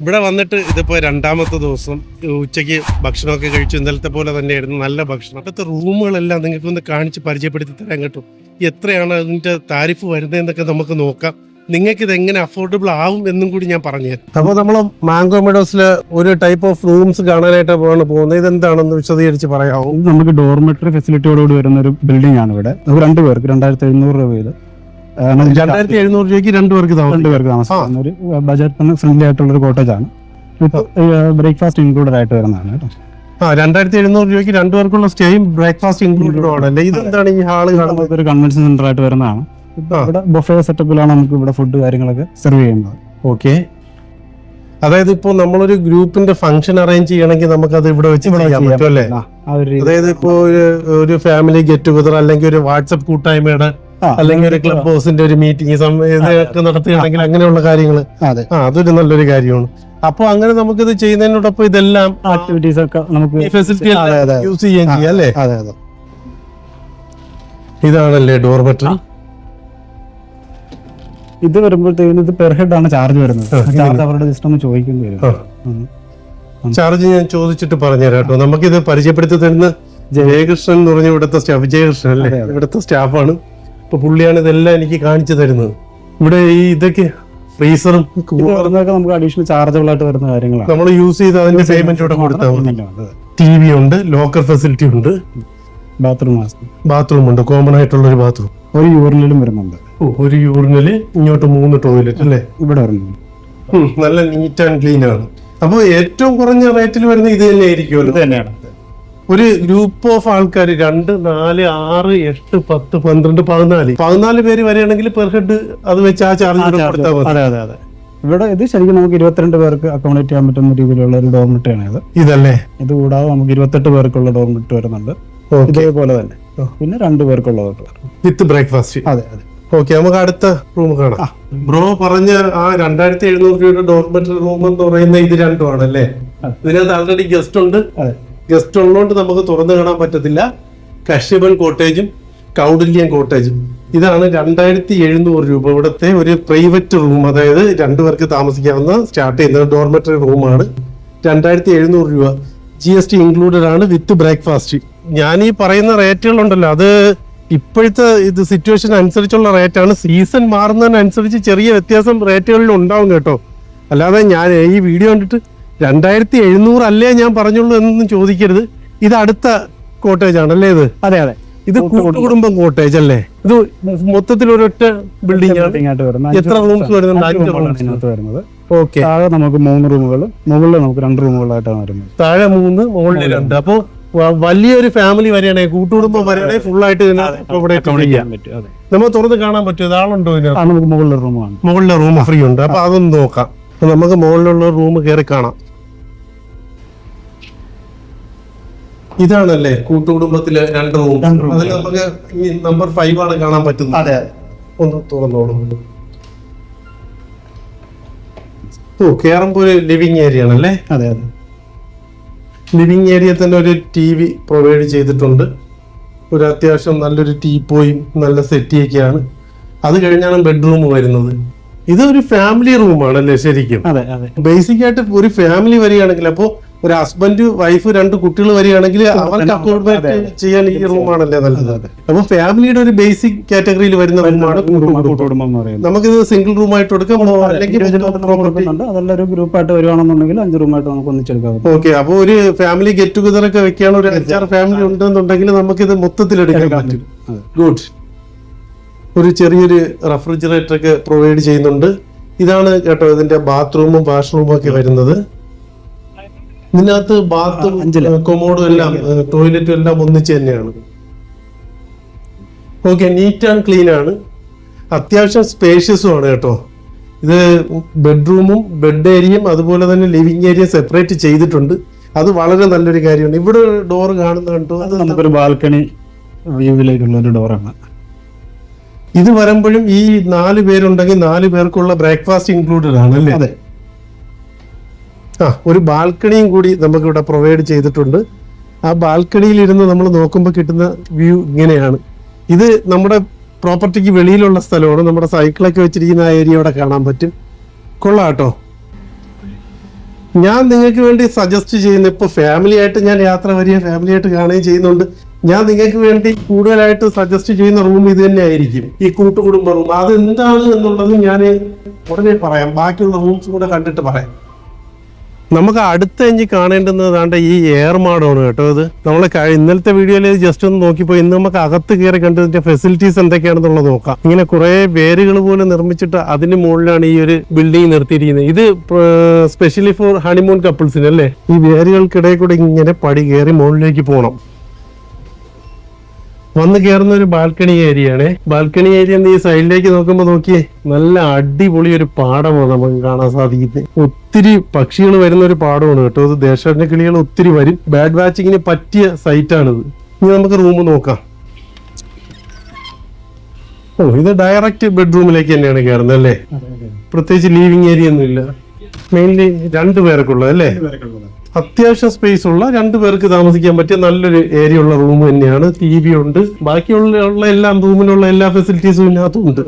ഇവിടെ വന്നിട്ട് ഇതിപ്പോ രണ്ടാമത്തെ ദിവസം ഉച്ചയ്ക്ക് ഭക്ഷണമൊക്കെ കഴിച്ചു. ഇന്നലത്തെ പോലെ തന്നെയായിരുന്നു. നല്ല ഭക്ഷണം. അവിടുത്തെ റൂമുകളെല്ലാം നിങ്ങൾക്ക് ഒന്ന് കാണിച്ച് പരിചയപ്പെടുത്തി തരാൻ കിട്ടും. എത്രയാണ് അതിന്റെ താരിഫ് വരുന്നതെന്നൊക്കെ നമുക്ക് നോക്കാം. നിങ്ങൾക്ക് ഇത് എങ്ങനെ അഫോർഡബിൾ ആവും എന്നും കൂടി ഞാൻ പറഞ്ഞു അപ്പോൾ നമ്മൾ മാംഗോ മെഡോസിൽ ഒരു ടൈപ്പ് ഓഫ് റൂംസ് കാണാനായിട്ട് പോകണം പോകുന്നത്. ഇതെന്താണെന്ന് വിശദീകരിച്ച് പറയാമോ? നമുക്ക് ഡോർമെറ്ററി ഫെസിലിറ്റിയോടുകൂടി വരുന്ന ഒരു ബിൽഡിംഗ് ആണ് ഇവിടെ. നമുക്ക് രണ്ട് പേർക്ക് രണ്ടായിരത്തി എഴുന്നൂറ് രൂപ രണ്ടായിരത്തി എഴുന്നൂറ് രൂപയ്ക്ക് രണ്ടു പേർക്ക് രണ്ടു പേർക്ക് താമസിക്കുന്ന ഒരു ബജറ്റ് ഫ്രണ്ട്ലി ആയിട്ടുള്ള ഒരു കോട്ടേജ് ആണ്. ബ്രേക്ക്ഫാസ്റ്റ് ഇൻക്ലൂഡഡ് ആയിട്ട് വരുന്നതാണ് കേട്ടോ. ആ രണ്ടായിരത്തി എഴുന്നൂറ് രൂപയ്ക്ക് രണ്ടു പേർക്കുള്ള സ്റ്റേയും ബ്രേക്ക്ഫാസ്റ്റ് ഇൻക്ലൂഡഡ് ആണല്ലേ ഇതെന്താണ് ഈ ഹാൾ കാണുന്നത്? ഒരു കൺവെൻഷൻ സെന്റർ ആയിട്ട് വരുന്നതാണ്. ഇപ്പൊ ഇവിടെ ബൊഫേ സെറ്റപ്പിലാണ് നമുക്ക് ഇവിടെ ഫുഡ് കാര്യങ്ങളൊക്കെ സെർവ് ചെയ്യുന്നത്. ഓക്കെ അതായത് ഇപ്പോൾ നമ്മളൊരു ഗ്രൂപ്പിന്റെ ഫംഗ്ഷൻ അറേഞ്ച് ചെയ്യണമെങ്കിൽ നമുക്ക് അത് ഇവിടെ വെച്ച് ചെയ്യാൻ. അതായത് ഇപ്പോ ഒരു ഫാമിലി ഗെറ്റ് ടുഗദർ അല്ലെങ്കിൽ ഒരു വാട്സപ്പ് കൂട്ടായ്മയുടെ അല്ലെങ്കിൽ ഒരു ക്ലബ് ഹൗസിന്റെ ഒരു മീറ്റിംഗ് ഇതൊക്കെ നടത്തുകയാണെങ്കിൽ അങ്ങനെയുള്ള കാര്യങ്ങൾ ആ അതൊരു നല്ലൊരു കാര്യമാണ്. അപ്പോൾ അങ്ങനെ നമുക്ക് ഇത് ചെയ്യുന്നതിനോടൊപ്പം ഇതെല്ലാം ആക്ടിവിറ്റീസ് ഒക്കെ നമുക്ക് ഫെസിലിറ്റി. യൂസ് ചെയ്യാൻ ചെയ്യാം അല്ലേ? അതെ അതെ. ഇതാണല്ലേ ഡോർമെട്രി ഇത് വരുമ്പോഴത്തേക്കും ഇത് പെർ ഹെഡ് ആണ് ചാർജ് വരുന്നത്. ചാർജ് അവരുടെ സിസ്റ്റം ഒന്ന് ചോദിക്കേണ്ടി വരും. ചാർജ് ഞാൻ ചോദിച്ചിട്ട് പറഞ്ഞുതരാം കേട്ടോ. നമുക്കിത് പരിചയപ്പെടുത്തി തരുന്ന ജയകൃഷ്ണൻ. എന്ന് പറഞ്ഞ ഇവിടുത്തെ സ്റ്റാഫ് ജയകൃഷ്ണൻ അല്ലേ. ഇവിടുത്തെ സ്റ്റാഫാണ് ഇപ്പൊ പുള്ളിയാണ് ഇതെല്ലാം എനിക്ക് കാണിച്ചു തരുന്നത്. ഇവിടെ ഈ ഇതൊക്കെ ഫ്രീസറും വരുന്നതൊക്കെ നമുക്ക് അഡീഷണൽ ചാർജബിൾ ആയിട്ട് വരുന്ന കാര്യങ്ങളാണ്. നമ്മൾ യൂസ് ചെയ്ത് അതിന്റെ പേയ്മെന്റ് ഇവിടെ കൊടുത്താൽ ടി വി ഉണ്ട് ലോക്കർ ഫെസിലിറ്റി ഉണ്ട്. ബാത്റൂം ബാത്റൂം ഉണ്ട്. കോമൺ ആയിട്ടുള്ള ഒരു ബാത്റൂം ഒരു യൂറിനിലും വരുന്നുണ്ട്. ഒരു യൂറിനിൽ ഇങ്ങോട്ട് മൂന്ന് ടോയ്ലറ്റ് അല്ലേ? ഇവിടെ വരുന്നുണ്ട്. നല്ല നീറ്റ് ആൻഡ് ക്ലീൻ ആണ്. അപ്പോൾ ഏറ്റവും കുറഞ്ഞ റേറ്റിൽ വരുന്ന ഇത് തന്നെ ആയിരിക്കുമല്ലോ തന്നെയാണ്. ഒരു ഗ്രൂപ്പ് ഓഫ് ആൾക്കാർ രണ്ട് നാല് ആറ് എട്ട് പത്ത് പന്ത്രണ്ട് പതിനാല്. പതിനാല് പേര് വരികയാണെങ്കിൽ പെർ ഹെഡ് അത് വെച്ച് ആ ചാർജ് കൊടുത്താൽ മതി. അതെ അതെ അതെ. ഇവിടെ ഇത് ശരിക്കും നമുക്ക് ഇരുപത്തിരണ്ട് പേർക്ക് അക്കോമഡേറ്റ് ചെയ്യാൻ പറ്റുന്ന രീതിയിലുള്ള ഒരു ഡോർമെറ്ററി ഇത്. ഇതല്ലേ? ഇത് കൂടാതെ നമുക്ക് ഇരുപത്തെട്ട് പേർക്കുള്ള ഡോർമിറ്റ് വരുന്നുണ്ട്. ഇതേപോലെ തന്നെ. പിന്നെ രണ്ടു പേർക്കുള്ള വിത്ത് ബ്രേക്ക്ഫാസ്റ്റ് അതെ അതെ. ഓക്കെ നമുക്ക് അടുത്ത റൂം കാണാം. ബ്രോ പറഞ്ഞ ആ രണ്ടായിരത്തി എഴുന്നൂറ് രൂപയുടെ ഡോർമെറ്ററി റൂം എന്ന് പറയുന്ന ഇത് രണ്ടുമാണ് അല്ലേ. ഇതിനകത്ത് ആൾറെഡി ഗസ്റ്റ് ഉണ്ട്. അതെ. ഗസ്റ്റ് ഉള്ളതുകൊണ്ട് നമുക്ക് തുറന്നു കാണാൻ പറ്റത്തില്ല. കശ്യപൻ കോട്ടേജും കൗഡില്യൻ കോട്ടേജും. ഇതാണ് രണ്ടായിരത്തി എഴുന്നൂറ് രൂപ. ഇവിടുത്തെ ഒരു പ്രൈവറ്റ് റൂം അതായത് രണ്ടു പേർക്ക് താമസിക്കാവുന്ന സ്റ്റാർട്ട് ചെയ്യുന്ന ഡോർമെറ്ററി റൂമാണ്. രണ്ടായിരത്തി എഴുന്നൂറ് രൂപ. ജി എസ് ടി ഇൻക്ലൂഡഡ് ആണ് വിത്ത് ബ്രേക്ക്ഫാസ്റ്റ്. ഞാൻ ഈ പറയുന്ന റേറ്റുകളുണ്ടല്ലോ അത് ഇപ്പോഴത്തെ ഇത് സിറ്റുവേഷൻ അനുസരിച്ചുള്ള റേറ്റാണ് സീസൺ മാറുന്നതിനനുസരിച്ച് ചെറിയ വ്യത്യാസം റേറ്റുകളിൽ ഉണ്ടാവും കേട്ടോ. അല്ലാതെ ഞാൻ ഈ വീഡിയോ കണ്ടിട്ട് രണ്ടായിരത്തി എഴുന്നൂറ് അല്ലേ ഞാൻ പറഞ്ഞുള്ളൂ എന്നൊന്നും ചോദിക്കരുത്. ഇത് അടുത്ത കോട്ടേജ് ആണ് അല്ലേ ഇത്? അതെ അതെ. ഇത് കുടുംബം. കോട്ടേജ് അല്ലേ? ഇത് മൊത്തത്തിൽ ഒരൊറ്റ ബിൽഡിംഗ് എത്ര റൂംസ് വരുന്നുണ്ട്? വരുന്നത്. ഓക്കെ താഴെ നമുക്ക് മൂന്ന് റൂമുകൾ മുകളിൽ നമുക്ക് രണ്ട് റൂമുകളായിട്ടാണ് വരുന്നത്. താഴെ മൂന്ന് മുകളിൽ രണ്ട്. അപ്പോ വലിയൊരു ഫാമിലി വരെയാണെ കൂട്ടുകുടുംബം വരെയാണെ ഫുൾ ആയിട്ട് ഇവിടെ നമ്മൾ തുറന്ന് കാണാൻ പറ്റും ഇതാളുണ്ടോ നമുക്ക് മുകളിലെ റൂമാണ് മുകളിലെ റൂം ഫ്രീ ഉണ്ട്. അപ്പൊ അതൊന്ന് നോക്കാം. അപ്പൊ നമുക്ക് മുകളിലുള്ള റൂം കയറി കാണാം. ഇതാണല്ലേ കൂട്ടുകുടുംബത്തിലെ രണ്ട് റൂം? അതിൽ നമുക്ക് നമ്പർ ഫൈവ് ആണ് കാണാൻ പറ്റുന്നത്. അതെ ഒന്ന് തുറന്നോളൂ. ഓ കേറുമ്പോ ഒരു ലിവിങ് ഏരിയ ആണല്ലേ? അതെ അതെ. ലിവിങ് ഏരിയ തന്നെ ഒരു ടി വി പ്രൊവൈഡ് ചെയ്തിട്ടുണ്ട്. ഒരു അത്യാവശ്യം നല്ലൊരു ടീപ്പോയും നല്ല സെറ്റിയൊക്കെയാണ് അത് കഴിഞ്ഞാണ് ബെഡ്റൂം വരുന്നത്. ഇതൊരു ഫാമിലി റൂമാണല്ലേ ശരിക്കും? അതെ അതെ. ബേസിക് ആയിട്ട് ഒരു ഫാമിലി വരികയാണെങ്കിൽ അപ്പോൾ ഒരു ഹസ്ബൻഡ് വൈഫ് രണ്ട് കുട്ടികൾ വരികയാണെങ്കിൽ അവർക്ക് അക്കോമഡേറ്റ് ചെയ്യാൻ ഈ റൂമാണല്ലേ നല്ലത്. അപ്പൊ ഫാമിലിയുടെ ഒരു ബേസിക് കാറ്റഗറിയിൽ വരുന്ന റൂമാണ് പറയുന്നത്. നമുക്കിത് സിംഗിൾ അല്ലെങ്കിൽ Individual ആയിട്ട് എടുക്കാം കൊടുക്കുന്നുണ്ട്. അതല്ല ഒരു ഗ്രൂപ്പായിട്ട് വരുവാണെന്നുണ്ടെങ്കിൽ അഞ്ച് റൂമായിട്ട് നമുക്ക് ഒന്നിച്ചെടുക്കാം. ഓക്കെ അപ്പൊ ഒരു ഫാമിലി ഗെറ്റ് ടുഗദർ ഒക്കെ വെക്കാൻ ഒരു അഞ്ചാറ് ഫാമിലി ഉണ്ടെന്നുണ്ടെങ്കിൽ നമുക്കിത് മൊത്തത്തിൽ എടുക്കാൻ പറ്റും. ഗുഡ് ഒരു ചെറിയൊരു റെഫ്രിജറേറ്റർ ഒക്കെ പ്രൊവൈഡ് ചെയ്യുന്നുണ്ട്. ഇതാണ് കേട്ടോ ഇതിന്റെ ബാത്റൂമും വാഷ്റൂമും ഒക്കെ വരുന്നത്. ഇതിനകത്ത് ബാത്റൂം. കൊമോഡും എല്ലാം ടോയ്ലറ്റും എല്ലാം ഒന്നിച്ച് തന്നെയാണ്. ഓക്കെ നീറ്റ് ആൻഡ് ക്ലീൻ ആണ്. അത്യാവശ്യം സ്പേഷ്യസും ആണ് കേട്ടോ. ഇത് ബെഡ്റൂമും ബെഡ് ഏരിയയും അതുപോലെ തന്നെ ലിവിങ് ഏരിയ സെപ്പറേറ്റ് ചെയ്തിട്ടുണ്ട്. അത് വളരെ നല്ലൊരു കാര്യമാണ്. ഇവിടെ ഡോർ കാണുന്ന കണ്ടോ അത് നമുക്കൊരു ബാൽക്കണി വ്യൂവിലേക്കുള്ള ഒരു ഡോറാണ്. ഇത് വരുമ്പോഴും ഈ നാല് പേരുണ്ടെങ്കിൽ നാല് പേർക്കുള്ള ബ്രേക്ക്ഫാസ്റ്റ് ഇൻക്ലൂഡഡ് ആണ് അല്ലേ? അതെ. ആ ഒരു ബാൽക്കണിയും കൂടി നമുക്ക് ഇവിടെ പ്രൊവൈഡ് ചെയ്തിട്ടുണ്ട്. ആ ബാൽക്കണിയിൽ ഇരുന്ന് നമ്മൾ നോക്കുമ്പോൾ കിട്ടുന്ന വ്യൂ ഇങ്ങനെയാണ്. ഇത് നമ്മുടെ പ്രോപ്പർട്ടിക്ക് വെളിയിലുള്ള സ്ഥലമാണ്. നമ്മുടെ സൈക്കിളൊക്കെ വെച്ചിരിക്കുന്ന ആ ഏരിയ ഇവിടെ കാണാൻ പറ്റും. കൊള്ളാട്ടോ കേട്ടോ. ഞാൻ നിങ്ങൾക്ക് വേണ്ടി സജസ്റ്റ് ചെയ്യുന്ന ഇപ്പോൾ ഫാമിലി ആയിട്ട് ഞാൻ യാത്ര വരിക ഫാമിലി ആയിട്ട് കാണുകയും ചെയ്യുന്നുണ്ട്. ഞാൻ നിങ്ങൾക്ക് വേണ്ടി കൂടുതലായിട്ട് സജസ്റ്റ് ചെയ്യുന്ന റൂം ഇത് തന്നെ ആയിരിക്കും ഈ കൂട്ടുകുടുംബ റൂം അത് എന്താണ് എന്നുള്ളത് ഞാൻ ഉടനെ പറയാം. ബാക്കിയുള്ള റൂംസ് കൂടെ കണ്ടിട്ട് പറയാം. നമുക്ക് അടുത്ത എഞ്ചി കാണേണ്ടുന്നതാണ്ട് ഈ എയർ മാഡമാണ് കേട്ടോ ഇത്. നമ്മൾ ഇന്നലത്തെ വീഡിയോയിൽ ജസ്റ്റ് ഒന്ന് നോക്കിപ്പോ ഇന്ന് നമുക്ക് അകത്ത് കയറി കണ്ടതിന്റെ ഫെസിലിറ്റീസ് എന്തൊക്കെയാണെന്നുള്ളത് നോക്കാം. ഇങ്ങനെ കുറെ വേരുകൾ പോലെ നിർമ്മിച്ചിട്ട് അതിന് മുകളിലാണ് ഈ ഒരു ബിൽഡിംഗ് നിർത്തിയിരിക്കുന്നത്. ഇത് സ്പെഷ്യലി ഫോർ ഹണിമൂൺ കപ്പിൾസിന് അല്ലേ? ഈ വേരുകൾക്കിടയിൽ കൂടെ ഇങ്ങനെ പടി കയറി മുകളിലേക്ക് പോകണം വന്ന് കയറുന്ന ഒരു ബാൽക്കണി ഏരിയ ആണ് ബാൽക്കണി ഏരിയ ഈ സൈഡിലേക്ക് നോക്കുമ്പോൾ നോക്കിയേ നല്ല അടിപൊളി ഒരു പാടമാണ് നമുക്ക് കാണാൻ സാധിക്കുന്നത്. ഒത്തിരി പക്ഷികൾ വരുന്ന ഒരു പാടമാണ് കേട്ടോ. ഇത് ദേശാടന കിളികൾ ഒത്തിരി വരും. ബാഡ് വാച്ചിങ്ങിന് പറ്റിയ സൈറ്റാണിത്. ഇനി നമുക്ക് റൂം നോക്കാം. ഓ ഇത് ഡയറക്റ്റ് ബെഡ്റൂമിലേക്ക് തന്നെയാണ് കയറുന്നത് അല്ലേ? പ്രത്യേകിച്ച് ലീവിങ് ഏരിയ ഒന്നും ഇല്ല മെയിൻലി രണ്ടു പേർക്കുള്ളത് അല്ലേ? അത്യാവശ്യം സ്പേസ് ഉള്ള രണ്ടു പേർക്ക് താമസിക്കാൻ പറ്റിയ നല്ലൊരു ഏരിയ ഉള്ള റൂം തന്നെയാണ്. ടി വി ഉണ്ട്. ബാക്കിയുള്ള എല്ലാ റൂമിലുള്ള എല്ലാ ഫെസിലിറ്റീസും ഇതിനകത്തും ഉണ്ട്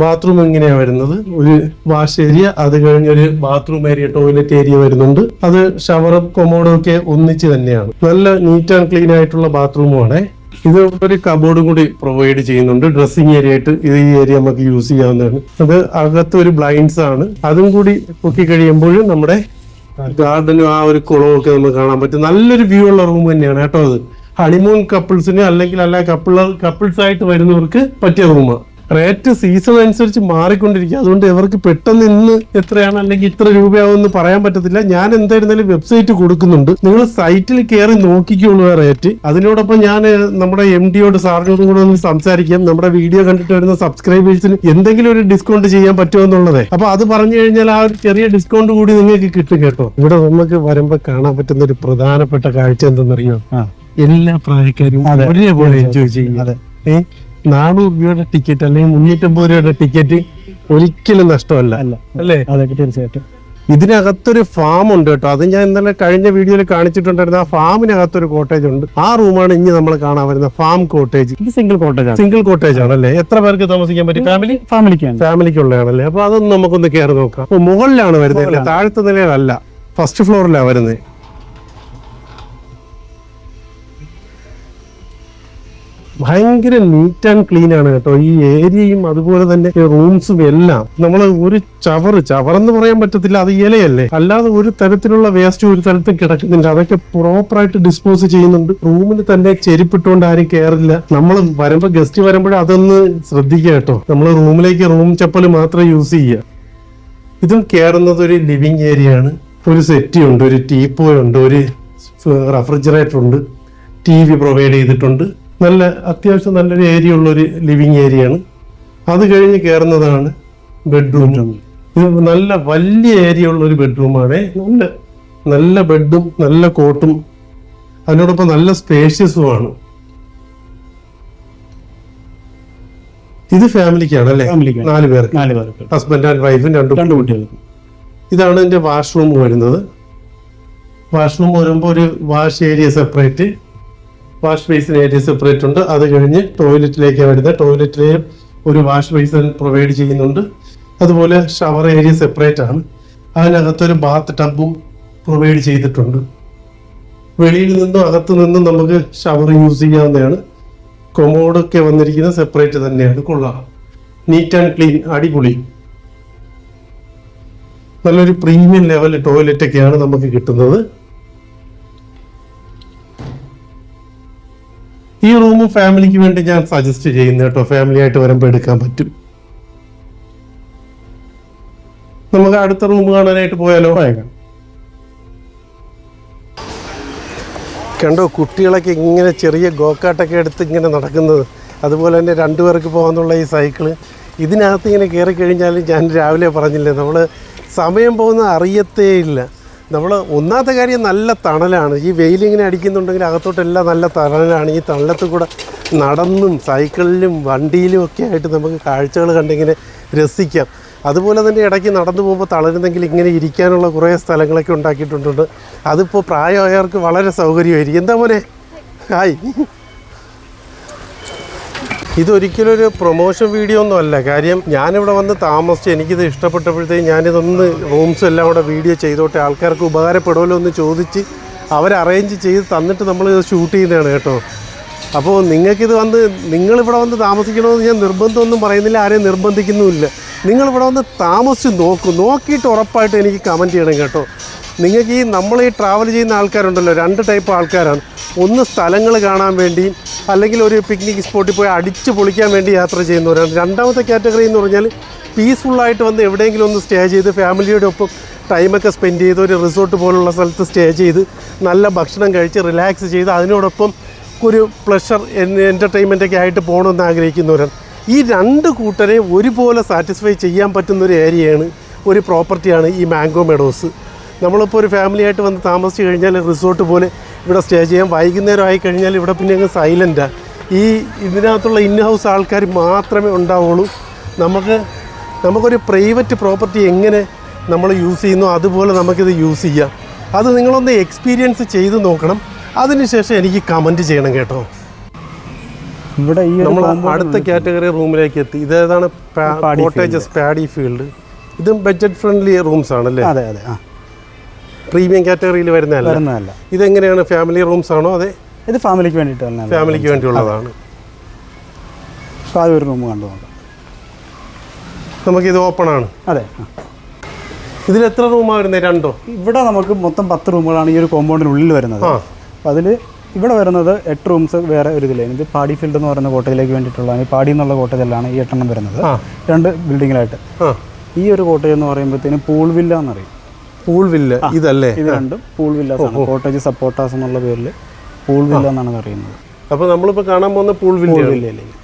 ബാത്റൂം എങ്ങനെയാ വരുന്നത്. ഒരു വാഷ് ഏരിയ അത് കഴിഞ്ഞൊരു ബാത്റൂം ഏരിയ ടോയ്ലറ്റ് ഏരിയ വരുന്നുണ്ട്. അത് ഷവറും കൊമോഡും ഒക്കെ ഒന്നിച്ച് തന്നെയാണ്. നല്ല നീറ്റ് ആൻഡ് ക്ലീൻ ആയിട്ടുള്ള ബാത്റൂമാണ് ഇത് ഒരു കബോർഡും കൂടി പ്രൊവൈഡ് ചെയ്യുന്നുണ്ട്. ഡ്രസ്സിങ് ഏരിയ ആയിട്ട് ഇത് ഈ ഏരിയ നമുക്ക് യൂസ് ചെയ്യാവുന്നതാണ്. അത് അകത്ത് ഒരു ബ്ലൈൻഡ്സ് ആണ്. അതും കൂടി പൊക്കി കഴിയുമ്പോൾ നമ്മുടെ ഗാർഡനും ആ ഒരു കുളവും ഒക്കെ നമുക്ക് കാണാൻ പറ്റും. നല്ലൊരു വ്യൂ ഉള്ള റൂം തന്നെയാണ് കേട്ടോ അത്. ഹണിമൂൺ കപ്പിൾസിന് അല്ലെങ്കിൽ അല്ല കപ്പിൾ കപ്പിൾസ് ആയിട്ട് വരുന്നവർക്ക് പറ്റിയ റൂമാണ് റേറ്റ് സീസൺ അനുസരിച്ച് മാറിക്കൊണ്ടിരിക്കുക. അതുകൊണ്ട് ഇവർക്ക് പെട്ടെന്ന് ഇന്ന് എത്രയാണ് അല്ലെങ്കിൽ ഇത്ര രൂപയാവുമെന്ന് പറയാൻ പറ്റത്തില്ല. ഞാൻ എന്തായിരുന്നാലും വെബ്സൈറ്റ് കൊടുക്കുന്നുണ്ട്. നിങ്ങൾ സൈറ്റിൽ കയറി നോക്കിക്കോളൂ ആ റേറ്റ്. അതിനോടൊപ്പം ഞാൻ നമ്മുടെ എം ഡിയോട് സാറിനോടും കൂടെ ഒന്ന് സംസാരിക്കാം. നമ്മുടെ വീഡിയോ കണ്ടിട്ട് വരുന്ന സബ്സ്ക്രൈബേഴ്സിന് എന്തെങ്കിലും ഒരു ഡിസ്കൗണ്ട് ചെയ്യാൻ പറ്റുമോ എന്നുള്ളതേ. അപ്പൊ അത് പറഞ്ഞു കഴിഞ്ഞാൽ ആ ഒരു ചെറിയ ഡിസ്കൗണ്ട് കൂടി നിങ്ങൾക്ക് കിട്ടും കേട്ടോ. ഇവിടെ നമുക്ക് വരുമ്പോ കാണാൻ പറ്റുന്ന ഒരു പ്രധാനപ്പെട്ട കാഴ്ച എന്തെന്നറിയോ? എല്ലാ പ്രായക്കാരും ഒരേപോലെ എൻജോയ് ചെയ്യും നാനൂറ് രൂപയുടെ ടിക്കറ്റ് അല്ലെങ്കിൽ മുന്നൂറ്റമ്പത് രൂപയുടെ ടിക്കറ്റ് ഒരിക്കലും നഷ്ടമല്ല. അല്ല. അല്ലേ? അതെ തീർച്ചയായിട്ടും. ഇതിനകത്തൊരു ഫാം ഉണ്ട് കേട്ടോ. അത് ഞാൻ ഇന്നലെ കഴിഞ്ഞ വീഡിയോയിൽ കാണിച്ചിട്ടുണ്ടായിരുന്നു. ആ ഫാമിനകത്തൊരു കോട്ടേജ് ഉണ്ട്. ആ റൂമാണ് ഇനി നമ്മൾ കാണാൻ വരുന്ന ഫാം കോട്ടേജ് ഇത് സിംഗിൾ കോട്ടേജ് സിംഗിൾ കോട്ടേജ് ആണല്ലേ? എത്ര പേർക്ക് താമസിക്കാൻ പറ്റും? ഫാമിലി ഫാമിലിക്ക് ഫാമിലിക്കുള്ളതാണല്ലേ അപ്പൊ അതൊന്നും നമുക്കൊന്ന് കയറി നോക്കാം. അപ്പൊ മുകളിലാണ് വരുന്നത്. താഴത്തെ നിലയിലല്ല. ഫസ്റ്റ് ഫ്ലോറിലാണ് വരുന്നത്. ഭയങ്കര നീറ്റ് ആൻഡ് ക്ലീൻ ആണ് കേട്ടോ. ഈ ഏരിയയും അതുപോലെ തന്നെ റൂംസും എല്ലാം. നമ്മൾ ഒരു ചവറ് ചവറെന്ന് പറയാൻ പറ്റത്തില്ല അത് ഇലയല്ലേ? അല്ലാതെ ഒരു തരത്തിലുള്ള വേസ്റ്റ് ഒരു തരത്തിൽ കിടക്കുന്നില്ല. അതൊക്കെ പ്രോപ്പറായിട്ട് ഡിസ്പോസ് ചെയ്യുന്നുണ്ട്. റൂമിൽ തന്നെ ചെരുപ്പിട്ടുകൊണ്ട് ആരും കയറില്ല നമ്മൾ വരുമ്പോൾ ഗസ്റ്റ് വരുമ്പോൾ അതൊന്ന് ശ്രദ്ധിക്കുക കേട്ടോ. നമ്മൾ റൂമിലേക്ക് റൂം ചപ്പൽ മാത്രം യൂസ് ചെയ്യുക. ഇതും കയറുന്നത് ഒരു ലിവിങ് ഏരിയ ആണ്. ഒരു സെറ്റി ഉണ്ട് ഒരു ടീപ്പോയുണ്ട് ഒരു റെഫ്രിജറേറ്റർ ഉണ്ട്. ടി വി പ്രൊവൈഡ് ചെയ്തിട്ടുണ്ട്. നല്ല അത്യാവശ്യം നല്ലൊരു ഏരിയ ഉള്ളൊരു ലിവിങ് ഏരിയ ആണ്. അത് കഴിഞ്ഞ് കയറുന്നതാണ് ബെഡ്റൂം ഇത് നല്ല വലിയ ഏരിയ ഉള്ള ഒരു ബെഡ്റൂമാണ് നല്ല നല്ല ബെഡും നല്ല കോട്ടും അതിനോടൊപ്പം നല്ല സ്പേഷ്യസുമാണ് ഇത് ഫാമിലിക്കാണ് അല്ലേ. നാല് പേർക്ക് നാല് പേർക്ക് ഹസ്ബൻഡ് ആൻഡ് വൈഫും രണ്ടും. രണ്ട് കുട്ടികൾക്ക് ഇതാണ് എന്റെ വാഷ്റൂം വരുന്നത്. വാഷ്റൂം വരുമ്പോൾ ഒരു wash area separate wash area separate ഉണ്ട്. അത് കഴിഞ്ഞ് ടോയ്ലറ്റിലേക്ക് വരുന്നത്. ടോയ്ലറ്റിലെയും ഒരു വാഷ് ബേസിൻ പ്രൊവൈഡ് ചെയ്യുന്നുണ്ട്. അതുപോലെ ഷവർ ഏരിയ സെപ്പറേറ്റ് ആണ്. അതിനകത്തൊരു ബാത്ത് ടബും പ്രൊവൈഡ് ചെയ്തിട്ടുണ്ട്. വെളിയിൽ നിന്നും അകത്തു നിന്നും നമുക്ക് ഷവർ യൂസ് ചെയ്യാവുന്നതാണ്. കൊമോഡൊക്കെ വന്നിരിക്കുന്നത് സെപ്പറേറ്റ് തന്നെയാണ്. കൊള്ളാം. നീറ്റ് ആൻഡ് ക്ലീൻ അടിപൊളി. നല്ലൊരു പ്രീമിയം ലെവൽ ടോയ്ലറ്റ് ഒക്കെയാണ് നമുക്ക് കിട്ടുന്നത്. ഈ റൂം ഫാമിലിക്ക് വേണ്ടി ഞാൻ സജസ്റ്റ് ചെയ്യുന്നു കേട്ടോ. ഫാമിലി ആയിട്ട് വരുമ്പോൾ എടുക്കാൻ പറ്റും. നമുക്ക് അടുത്ത റൂം കാണാനായിട്ട് പോയാലോ? കണ്ടോ കുട്ടികളൊക്കെ ഇങ്ങനെ ചെറിയ ഗോക്കാട്ടൊക്കെ എടുത്ത് ഇങ്ങനെ നടക്കുന്നത്. അതുപോലെ തന്നെ രണ്ടു പേർക്ക് പോകാന്നുള്ള ഈ സൈക്കിൾ ഇതിനകത്ത് ഇങ്ങനെ കയറി കഴിഞ്ഞാൽ ഞാൻ രാവിലെ പറഞ്ഞില്ലേ നമ്മൾ സമയം പോകുന്നത് അറിയത്തേ ഇല്ല നമ്മൾ ഒന്നാമത്തെ കാര്യം നല്ല തണലാണ്. ഈ വെയിലിങ്ങനെ അടിക്കുന്നുണ്ടെങ്കിൽ അകത്തോട്ടെല്ലാം നല്ല തണലാണ്. ഈ തണലത്ത് കൂടെ നടന്നും സൈക്കിളിലും വണ്ടിയിലും ഒക്കെ ആയിട്ട് നമുക്ക് കാഴ്ചകൾ കണ്ടിങ്ങനെ രസിക്കാം. അതുപോലെ തന്നെ ഇടയ്ക്ക് നടന്നു പോകുമ്പോൾ തളരുന്നെങ്കിൽ ഇങ്ങനെ ഇരിക്കാനുള്ള കുറേ സ്ഥലങ്ങളൊക്കെ ഉണ്ടാക്കിയിട്ടുണ്ട്. അതിപ്പോൾ പ്രായമായവർക്ക് വളരെ സൗകര്യമായിരിക്കും. എന്താ മോനെ? ഹായ്. ഇതൊരിക്കലും ഒരു പ്രൊമോഷൻ വീഡിയോ ഒന്നും അല്ല. കാര്യം ഞാനിവിടെ വന്ന് താമസിച്ച് എനിക്കിത് ഇഷ്ടപ്പെട്ടപ്പോഴത്തേക്ക് ഞാനിതൊന്ന് റൂംസ് എല്ലാം കൂടെ വീഡിയോ ചെയ്തോട്ടെ. ആൾക്കാർക്ക് ഉപകാരപ്പെടുമല്ലോ എന്ന് ചോദിച്ച് അവർ അറേഞ്ച് ചെയ്ത് തന്നിട്ട് നമ്മൾ ഷൂട്ട് ചെയ്യുന്നതാണ് കേട്ടോ. അപ്പോൾ നിങ്ങൾക്കിത് വന്ന് നിങ്ങളിവിടെ വന്ന് താമസിക്കണമെന്ന് ഞാൻ നിർബന്ധമൊന്നും പറയുന്നില്ല ആരെയും നിർബന്ധിക്കുന്നുമില്ല. നിങ്ങളിവിടെ വന്ന് താമസിച്ച് നോക്കൂ. നോക്കിയിട്ട് ഉറപ്പായിട്ട് എനിക്ക് കമന്റ് ചെയ്യണം കേട്ടോ. നിങ്ങൾക്ക് ഈ നമ്മൾ ഈ ട്രാവൽ ചെയ്യുന്ന ആൾക്കാരുണ്ടല്ലോ രണ്ട് ടൈപ്പ് ആൾക്കാരാണ്. ഒന്ന് സ്ഥലങ്ങൾ കാണാൻ വേണ്ടി അല്ലെങ്കിൽ ഒരു പിക്നിക് സ്പോട്ടിൽ പോയി അടിച്ച് പൊളിക്കാൻ വേണ്ടി യാത്ര ചെയ്യുന്നവരാണ്. രണ്ടാമത്തെ കാറ്റഗറി എന്ന് പറഞ്ഞാൽ പീസ്ഫുള്ളായിട്ട് വന്ന് എവിടെയെങ്കിലും ഒന്ന് സ്റ്റേ ചെയ്ത് ഫാമിലിയുടെ ഒപ്പം ടൈമൊക്കെ സ്പെൻഡ് ചെയ്ത് ഒരു റിസോർട്ട് പോലുള്ള സ്ഥലത്ത് സ്റ്റേ ചെയ്ത് നല്ല ഭക്ഷണം കഴിച്ച് റിലാക്സ് ചെയ്ത് അതിനോടൊപ്പം ഒരു പ്ലഷർ എന്റർടൈൻമെന്റൊക്കെ ആയിട്ട് പോകണമെന്ന് ആഗ്രഹിക്കുന്നവരാണ്. ഈ രണ്ട് കൂട്ടരെ ഒരുപോലെ സാറ്റിസ്ഫൈ ചെയ്യാൻ പറ്റുന്ന ഒരു ഏരിയയാണ് ഒരു പ്രോപ്പർട്ടിയാണ് ഈ മാംഗോ മെഡോസ് നമ്മളിപ്പോൾ ഒരു ഫാമിലിയായിട്ട് വന്ന് താമസിച്ച് കഴിഞ്ഞാൽ റിസോർട്ട് പോലെ ഇവിടെ സ്റ്റേ ചെയ്യാം വൈകുന്നേരം ആയി കഴിഞ്ഞാൽ ഇവിടെ പിന്നെ അങ്ങ് സൈലന്റാണ് ഈ ഇതിനകത്തുള്ള ഇൻ ഹൗസ് ആൾക്കാർ മാത്രമേ ഉണ്ടാവുള്ളൂ. നമുക്ക് നമുക്കൊരു പ്രൈവറ്റ് പ്രോപ്പർട്ടി എങ്ങനെ നമ്മൾ യൂസ് ചെയ്യുന്നു അതുപോലെ നമുക്കിത് യൂസ് ചെയ്യാം. അത് നിങ്ങളൊന്ന് എക്സ്പീരിയൻസ് ചെയ്ത് നോക്കണം. അതിനുശേഷം എനിക്ക് കമന്റ് ചെയ്യണം കേട്ടോ. ഇവിടെ ഈ നമ്മൾ അടുത്ത കാറ്റഗറി റൂമിലേക്ക് എത്തി. ഇതേതാണ് കോട്ടേജസ് പാഡി ഫീൽഡ് ഇതും ബഡ്ജറ്റ് ഫ്രണ്ട്ലി റൂംസ് ആണല്ലേ? അതെ അതെ ആ. പ്രീമിയം കാറ്റഗറിയിൽ വരുന്നതല്ല. വരുന്നതല്ല. ഇതെങ്ങനെയാണ് ഫാമിലി റൂംസ് ആണോ? അതെ. ഇത് ഫാമിലിക്ക് വേണ്ടിയിട്ട് ഫാമിലിക്ക് വേണ്ടിയുള്ളതാണ്. അപ്പോൾ ആ ഒരു റൂം കണ്ടു നോക്കാം. നമുക്കിത് ഓപ്പൺ ആണ്. അതെ. ഇതിൽ എത്ര റൂമാണ് വരുന്നത്? രണ്ടോ? ഇവിടെ നമുക്ക് മൊത്തം പത്ത് റൂമുകളാണ് ഈ ഒരു കോമ്പൗണ്ടിനുള്ളിൽ വരുന്നത്. അപ്പോൾ അതിൽ ഇവിടെ വരുന്നത് എട്ട് റൂംസ് വേറെ ഒരു ഇതിലാണ് ഇത് പാടി ഫീൽഡ് എന്ന് പറയുന്ന കോട്ടയിലേക്ക് വേണ്ടിയിട്ടുള്ളതാണ്. ഈ പാടി എന്നുള്ള കോട്ടയിലാണ് ഈ എട്ടെണ്ണം വരുന്നത്. രണ്ട് ബിൽഡിങ്ങിലായിട്ട് ഈ ഒരു കോട്ടയെന്ന് എന്ന് പറയുമ്പോഴത്തേനും പൂൾ വില്ല എന്നറിയും. പൂൾ വില്ല ഇതല്ലേ? ഇത് രണ്ടും പൂൾ ആണ്. കോട്ടേജ് സപ്പോർട്ടാസ് എന്നുള്ള പേരിൽ പൂൾ വില്ല എന്നാണ് അറിയുന്നത് അപ്പോൾ നമ്മളിപ്പോൾ കാണാൻ പോകുന്ന പൂൾ വില്ല വില്ലയിലേക്ക്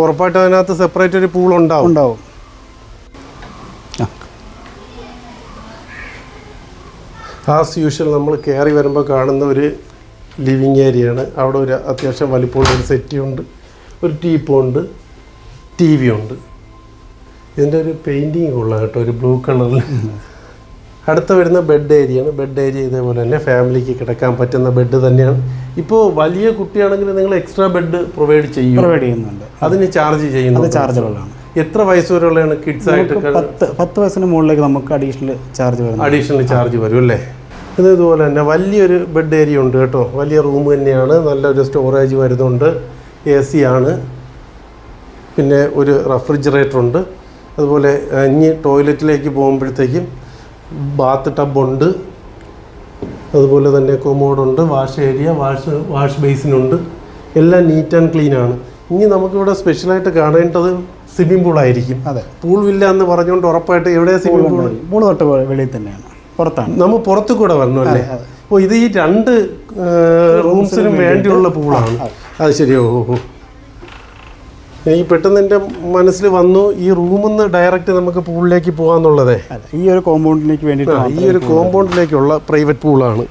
ഉറപ്പായിട്ട് അതിനകത്ത് സെപ്പറേറ്റ് ഒരു പൂൾ ഉണ്ടാവും. ഉണ്ടാവും. ആസ് യൂഷ്വൽ നമ്മൾ കയറി വരുമ്പോൾ കാണുന്ന ഒരു ലിവിങ് ഏരിയയാണ് അവിടെ ഒരു അത്യാവശ്യം വലിപ്പമുള്ള ഒരു സെറ്റി ഉണ്ട്. ഒരു ടീപ്പുണ്ട് ടി വി ഉണ്ട്. ഇതിന്റെ ഒരു പെയിന്റിങ് ഉള്ള കേട്ടോ ഒരു ബ്ലൂ കളറിൽ അടുത്ത വരുന്ന ബെഡ് ആണ്. ബെഡ് ഏരിയ ഇതേപോലെ തന്നെ ഫാമിലിക്ക് കിടക്കാൻ പറ്റുന്ന ബെഡ് തന്നെയാണ്. ഇപ്പോൾ വലിയ കുട്ടിയാണെങ്കിൽ നിങ്ങൾ എക്സ്ട്രാ ബെഡ് പ്രൊവൈഡ് ചെയ്യും. പ്രൊവൈഡ് ചെയ്യുന്നുണ്ട്. അതിന് ചാർജ് ചെയ്യുന്നത് ചാർജുകളാണ് എത്ര വയസ്സ് വരെയുള്ളതാണ് കിഡ്സ് ആയിട്ട് പത്ത് പത്ത് വയസ്സിന് മുകളിലേക്ക് നമുക്ക് അഡീഷണൽ ചാർജ് വരും അഡീഷണൽ ചാർജ് വരും അല്ലേ? ഇത് ഇതുപോലെ തന്നെ വലിയൊരു ബെഡ് ഏരിയ ഉണ്ട് കേട്ടോ. വലിയ റൂം തന്നെയാണ്. നല്ലൊരു സ്റ്റോറേജ് വരുന്നുണ്ട്. എ സി ആണ്. പിന്നെ ഒരു റെഫ്രിജറേറ്റർ ഉണ്ട്. അതുപോലെ ഇനി ടോയ്ലറ്റിലേക്ക് പോകുമ്പോഴത്തേക്കും ബാത്ത് ടബുണ്ട്. അതുപോലെ തന്നെ കൊമോഡുണ്ട് വാഷ് ഏരിയ വാഷ് വാഷ് ബേസിനുണ്ട്. എല്ലാം നീറ്റ് ആൻഡ് ക്ലീൻ ആണ്. ഇനി നമുക്കിവിടെ സ്പെഷ്യലായിട്ട് കാണേണ്ടത് സ്വിമ്മിംഗ് പൂളായിരിക്കും അതെ. പൂൾ വില്ല എന്ന് പറഞ്ഞുകൊണ്ട് ഉറപ്പായിട്ട് എവിടെ സ്വിമ്മിംഗ് പൂൾ പൂൾ തൊട്ട് വെളിയിൽ തന്നെയാണ്. പുറത്താണ്. നമ്മൾ പുറത്തു കൂടെ വരണം അല്ലേ? അപ്പോൾ ഇത് ഈ രണ്ട് റൂംസിനും വേണ്ടിയുള്ള പൂളാണ്. അത് ശരിയോ ഓ ഓ. എനിക്ക് പെട്ടെന്ന് എന്റെ മനസ്സിൽ വന്നു ഈ റൂമിൽ നിന്ന് ഡയറക്റ്റ് നമുക്ക് പൂളിലേക്ക് പോകാന്നുള്ളതേ. ഈ ഒരു കോമ്പൗണ്ടിലേക്ക് വേണ്ടിയിട്ടാണ് ഈ ഒരു കോമ്പൗണ്ടിലേക്കുള്ള പ്രൈവറ്റ് പൂളാണ്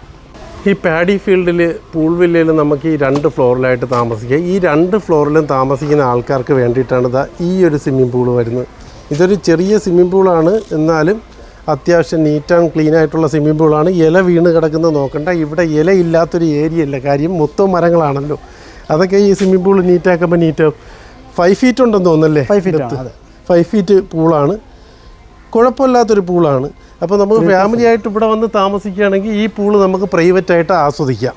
ഈ പാഡി ഫീൽഡിൽ പൂൾ വില്ലയിൽ നമുക്ക് ഈ രണ്ട് ഫ്ലോറിലായിട്ട് താമസിക്കാം. ഈ രണ്ട് ഫ്ലോറിലും താമസിക്കുന്ന ആൾക്കാർക്ക് വേണ്ടിയിട്ടാണ് ഇതാ ഈ ഒരു സ്വിമ്മിംഗ് പൂൾ വരുന്നത്. ഇതൊരു ചെറിയ സ്വിമ്മിംഗ് പൂളാണ് എന്നാലും അത്യാവശ്യം നീറ്റ് ആൻഡ് ക്ലീൻ ആയിട്ടുള്ള സ്വിമ്മിംഗ് പൂളാണ് ഇല വീണ് കിടക്കുന്നത് നോക്കണ്ട. ഇവിടെ ഇല ഇല്ലാത്തൊരു ഏരിയ അല്ല. കാര്യം മൊത്തം മരങ്ങളാണല്ലോ. അതൊക്കെ ഈ സ്വിമ്മിംഗ് പൂൾ നീറ്റാക്കുമ്പോൾ നീറ്റാവും ഫൈവ് ഫീറ്റ് ഉണ്ടെന്ന് തോന്നുന്നല്ലേ? ഫൈവ് ഫീറ്റ് ഫൈവ് ഫീറ്റ് പൂളാണ്. കുഴപ്പമില്ലാത്തൊരു പൂളാണ്. അപ്പോൾ നമുക്ക് ഫാമിലി ആയിട്ട് ഇവിടെ വന്ന് താമസിക്കുകയാണെങ്കിൽ ഈ പൂൾ നമുക്ക് പ്രൈവറ്റ് ആയിട്ട് ആസ്വദിക്കാം.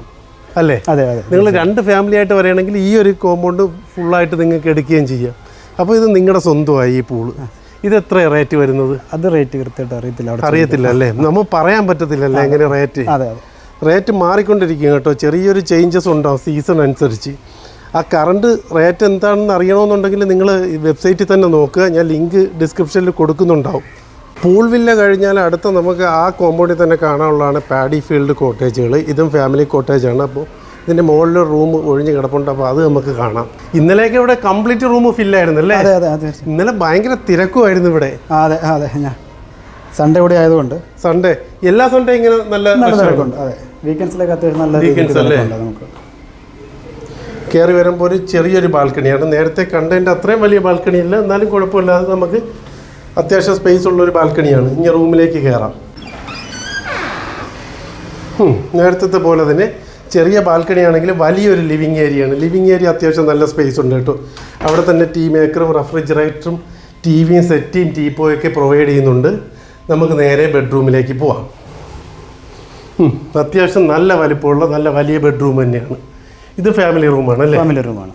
അല്ലേ? അതെ അതെ നിങ്ങൾ രണ്ട് ഫാമിലി ആയിട്ട് വരികയാണെങ്കിൽ ഈ ഒരു കോമ്പൗണ്ട് ഫുള്ളായിട്ട് നിങ്ങൾക്ക് എടുക്കുകയും ചെയ്യാം. അപ്പോൾ ഇത് നിങ്ങളുടെ സ്വന്തമായി ഈ പൂൾ. ഇത് എത്ര റേറ്റ് വരുന്നത്? അത് റേറ്റ് കൃത്യമായിട്ട് അറിയത്തില്ല അറിയത്തില്ല അല്ലേ? നമ്മൾ പറയാൻ പറ്റത്തില്ലല്ലേ എങ്ങനെ റേറ്റ് അതെ. അതെ റേറ്റ് മാറിക്കൊണ്ടിരിക്കും കേട്ടോ. ചെറിയൊരു ചേഞ്ചസ് ഉണ്ടാവും സീസൺ അനുസരിച്ച്. ആ കറണ്ട് റേറ്റ് എന്താണെന്ന് അറിയണമെന്നുണ്ടെങ്കിൽ നിങ്ങൾ വെബ്സൈറ്റിൽ തന്നെ നോക്കുക. ഞാൻ ലിങ്ക് ഡിസ്ക്രിപ്ഷനിൽ കൊടുക്കുന്നുണ്ടാവും. പൂൾ വില്ല കഴിഞ്ഞാൽ അടുത്ത നമുക്ക് ആ കോമ്പൗണ്ടിൽ തന്നെ കാണാനുള്ളതാണ് പാഡി ഫീൽഡ് കോട്ടേജുകൾ ഇതും ഫാമിലി കോട്ടേജാണ് അപ്പോൾ ഇതിന്റെ മുകളിൽ റൂം ഒഴിഞ്ഞ് കിടപ്പുണ്ട്. അപ്പോൾ അത് നമുക്ക് കാണാം. ഇന്നലെയൊക്കെ ഇവിടെ കംപ്ലീറ്റ് റൂം ഫില്ലായിരുന്നു അല്ലേ? അതെ അതെ അതെ. ഇന്നലെ ഭയങ്കര തിരക്കുമായിരുന്നു ഇവിടെ. അതെ അതെ ഞാൻ. സൺഡേ കൂടി ആയതുകൊണ്ട്. സൺഡേ എല്ലാ സൺഡേ ഇങ്ങനെ നല്ല? തിരക്കുണ്ട്. അതെ. വീക്കെൻഡ്സിലൊക്കെ അത്യാവശ്യം നല്ല വീക്കെൻഡ്സ് അല്ലേ? നമുക്ക്. കയറി വരുമ്പോൾ ഒരു ചെറിയൊരു ബാൽക്കണിയാണ്. നേരത്തെ കണ്ടതിന്റെ അത്രയും വലിയ ബാൽക്കണി ഇല്ല എന്നാലും കുഴപ്പമില്ലാതെ നമുക്ക് അത്യാവശ്യം സ്പേസ് ഉള്ളൊരു ബാൽക്കണിയാണ്. ഇനി റൂമിലേക്ക് കയറാം. നേരത്തെ പോലെ തന്നെ ചെറിയ ബാൽക്കണി ആണെങ്കിൽ വലിയൊരു ലിവിങ് ഏരിയയാണ് ലിവിങ് ഏരിയ അത്യാവശ്യം നല്ല സ്പേസ് ഉണ്ട് കേട്ടോ. അവിടെ തന്നെ ടീ മേക്കറും റെഫ്രിജറേറ്ററും ടി വിയും സെറ്റിയും ടീപ്പോയൊക്കെ പ്രൊവൈഡ് ചെയ്യുന്നുണ്ട്. നമുക്ക് നേരെ ബെഡ്റൂമിലേക്ക് പോവാം. അത്യാവശ്യം നല്ല വലിപ്പമുള്ള നല്ല വലിയ ബെഡ്റൂം തന്നെയാണ്. ഇത് ഫാമിലി റൂമാണ് അല്ലേ? ഫാമിലി റൂമാണ്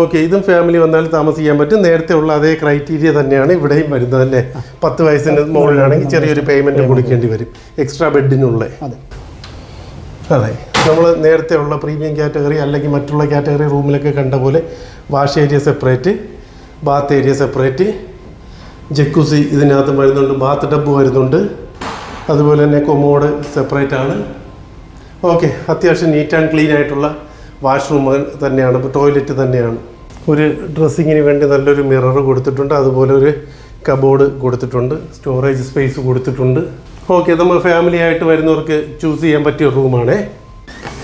ഓക്കെ ഇതും ഫാമിലി വന്നാൽ താമസിക്കാൻ പറ്റും. നേരത്തെ ഉള്ള അതേ ക്രൈറ്റീരിയ തന്നെയാണ് ഇവിടെയും വരുന്നത് അല്ലേ? പത്ത് വയസ്സിന് മുകളിലാണെങ്കിൽ ചെറിയൊരു പേയ്മെന്റ് കൊടുക്കേണ്ടി വരും. എക്സ്ട്രാ ബെഡിനുള്ള അതെ. നമ്മൾ നേരത്തെ ഉള്ള പ്രീമിയം കാറ്റഗറി അല്ലെങ്കിൽ മറ്റുള്ള കാറ്റഗറി റൂമിലൊക്കെ കണ്ട പോലെ wash area separate bath area separate jacuzzi ഇതിനകത്ത് വരുന്നുണ്ട് ബാത്ത് ടബ് വരുന്നുണ്ട്. അതുപോലെ തന്നെ കൊമോഡ് സെപ്പറേറ്റ് ആണ്. ഓക്കെ അത്യാവശ്യം നീറ്റ് ആൻഡ് ക്ലീൻ ആയിട്ടുള്ള വാഷ്റൂം തന്നെയാണ് ടോയ്ലറ്റ് തന്നെയാണ്. ഒരു ഡ്രസ്സിങ്ങിന് വേണ്ടി നല്ലൊരു മിറർ കൊടുത്തിട്ടുണ്ട് അതുപോലെ ഒരു കബോർഡ് കൊടുത്തിട്ടുണ്ട് സ്റ്റോറേജ് സ്പേസ് കൊടുത്തിട്ടുണ്ട്. ഓക്കെ നമ്മൾ ഫാമിലി ആയിട്ട് വരുന്നവർക്ക് ചൂസ് ചെയ്യാൻ പറ്റിയ റൂമാണേ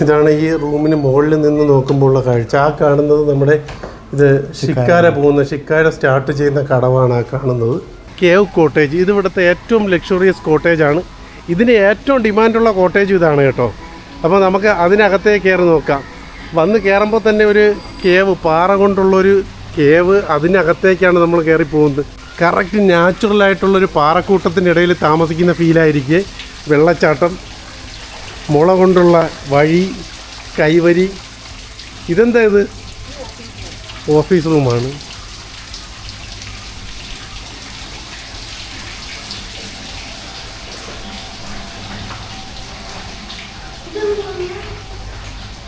ഇതാണ് ഈ റൂമിന് മുകളിൽ നിന്ന് നോക്കുമ്പോൾ ഉള്ള കാഴ്ച. ആ കാണുന്നത് നമ്മുടെ ഇത് ഷിക്കാര പോകുന്ന ഷിക്കാര സ്റ്റാർട്ട് ചെയ്യുന്ന കടവാണ് ആ കാണുന്നത്. കേവ് കോട്ടേജ് ഇത് ഇവിടുത്തെ ഏറ്റവും ലക്ഷറിയസ് കോട്ടേജാണ് ഇതിന് ഏറ്റവും ഡിമാൻഡുള്ള കോട്ടേജ് ഇതാണ് കേട്ടോ. അപ്പോൾ നമുക്ക് അതിനകത്തേ കയറി നോക്കാം. വന്ന് കയറുമ്പോൾ തന്നെ ഒരു കേവ് പാറ കൊണ്ടുള്ളൊരു കേവ് അതിനകത്തേക്കാണ് നമ്മൾ കയറി പോകുന്നത്. കറക്റ്റ് നാച്ചുറൽ ആയിട്ടുള്ളൊരു പാറക്കൂട്ടത്തിന്റെ ഇടയിൽ താമസിക്കുന്ന ഫീലായിരിക്കെ വെള്ളച്ചാട്ടം മുള കൊണ്ടുള്ള വഴി കൈവരി. ഇതെന്താ ഇത്? ഓഫീസ് റൂമാണ്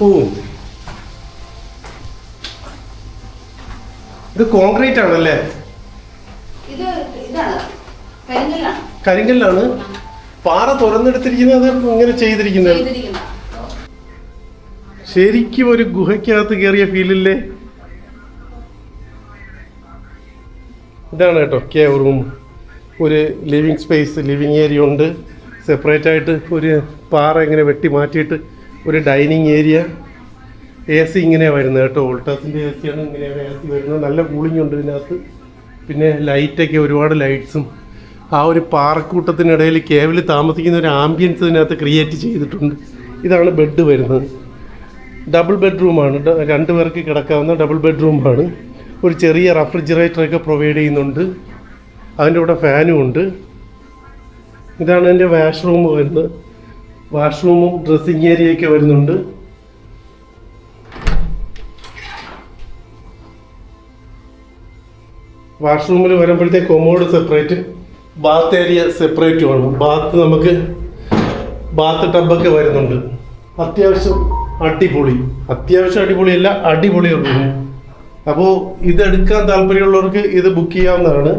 ഓ. ഇത് കോൺക്രീറ്റ് ആണല്ലേ? കരിങ്കല്ലാണ്. പാറ തുറന്നെടുത്തിരിക്കുന്നത് ഇങ്ങനെ ചെയ്തിരിക്കുന്നത്. ചെയ്തിരിക്കുന്ന ശരിക്കും ഒരു ഗുഹയ്ക്കകത്ത് കയറിയ ഫീലില്ലേ? ഇതാണ് കേട്ടോ കെ റൂം ഒരു ലിവിങ് സ്പേസ് ലിവിങ് ഏരിയ ഉണ്ട്. സെപ്പറേറ്റ് ആയിട്ട് ഒരു പാറ ഇങ്ങനെ വെട്ടി മാറ്റിയിട്ട് ഒരു ഡൈനിങ് ഏരിയ. എ സി ഇങ്ങനെ വരുന്നത് കേട്ടോ. ഓൾട്ടാസിന്റെ എ സിയാണ് ഇങ്ങനെയാണ് എ സി വരുന്നത്. നല്ല കൂളിംഗ് ഉണ്ട് ഇതിനകത്ത്. പിന്നെ ലൈറ്റൊക്കെ ഒരുപാട് ലൈറ്റ്സും ആ ഒരു പാറക്കൂട്ടത്തിനിടയിൽ കേവൽ താമസിക്കുന്ന ഒരു ആംബിയൻസ് ഇതിനകത്ത് ക്രിയേറ്റ് ചെയ്തിട്ടുണ്ട്. ഇതാണ് ബെഡ് വരുന്നത്. ഡബിൾ ബെഡ്റൂമാണ് രണ്ട് പേർക്ക് കിടക്കാവുന്ന ഡബിൾ ബെഡ്റൂമാണ് ഒരു ചെറിയ റെഫ്രിജറേറ്ററൊക്കെ പ്രൊവൈഡ് ചെയ്യുന്നുണ്ട്. അതിന്റെ കൂടെ ഫാനും ഉണ്ട്. ഇതാണ് എന്റെ വാഷ്റൂം വരുന്നത്. വാഷ്റൂമും ഡ്രസ്സിങ് ഏരിയയൊക്കെ വരുന്നുണ്ട്. വാഷ്റൂമിൽ വരുമ്പോഴത്തേക്ക് commode separate bath area separate ആണ്. ബാത്ത് നമുക്ക് ബാത്ത് ടബൊക്കെ വരുന്നുണ്ട്. അത്യാവശ്യം അടിപൊളി. അത്യാവശ്യം അടിപൊളിയല്ല അടിപൊളി റൂം അപ്പോൾ ഇതെടുക്കാൻ താല്പര്യമുള്ളവർക്ക് ഇത് ബുക്ക് ചെയ്യാവുന്നതാണ്.